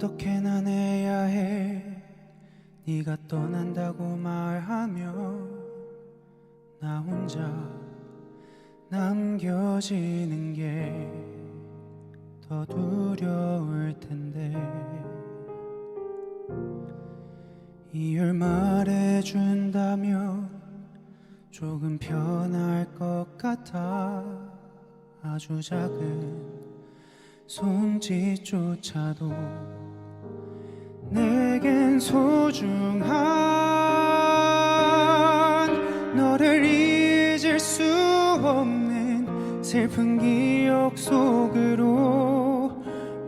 어떻게 난 해야 해? 네가 떠난다고 말하면 나 혼자 남겨지는 게 더 두려울 텐데. 이유를 말해준다면 조금 편할 것 같아. 아주 작은 손짓조차도 내겐 소중한 너를 잊을 수 없는 슬픈 기억 속으로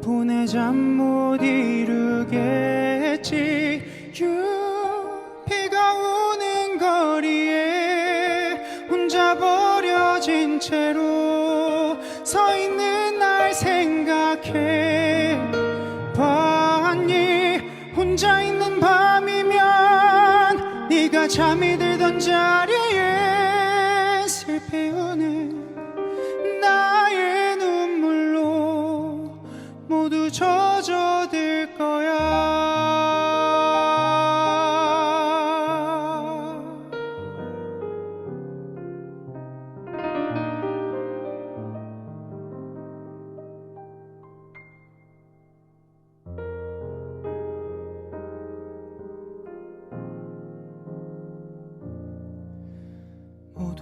보내잠 못 이루겠지. 비가 오는 거리에 혼자 버려진 채로 서 있는 날 생각해. 봤니? 혼자 있는 밤이면 네가 잠이 들던 자리에 슬피 우는 나의 눈물로 모두 젖어들 거야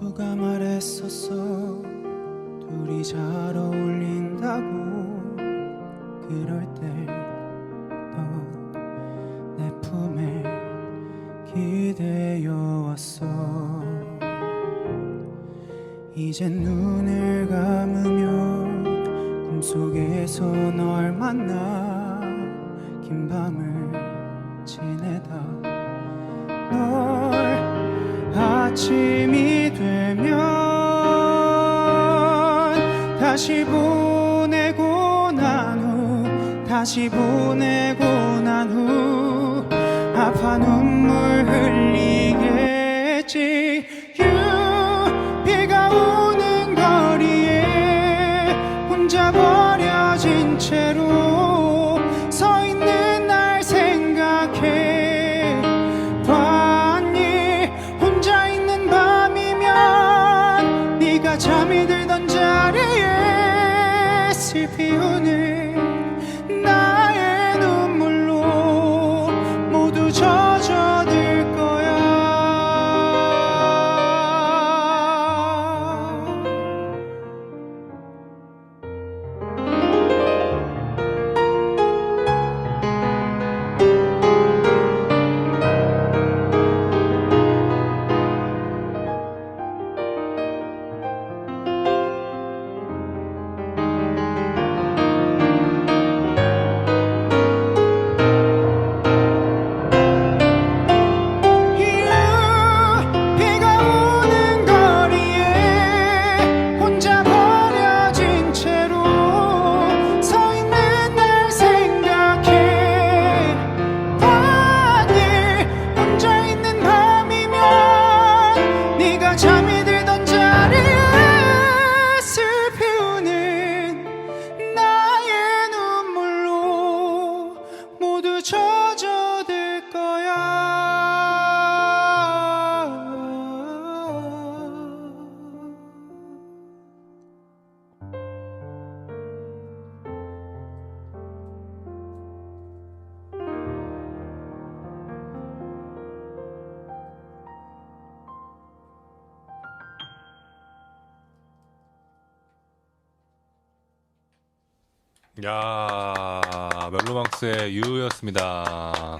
모두가 말했었어? 둘이 잘 어울린다고. 그럴 때너내 품에 기대어 왔어. 이젠 눈을 감으면 꿈속에서 널 만나 긴 밤을 지내다 널 아침이 되면 다시 보내고 난 후 다시 보내고 난 후 아파 눈물 흘리겠 자 야 멜로망스의 유였습니다.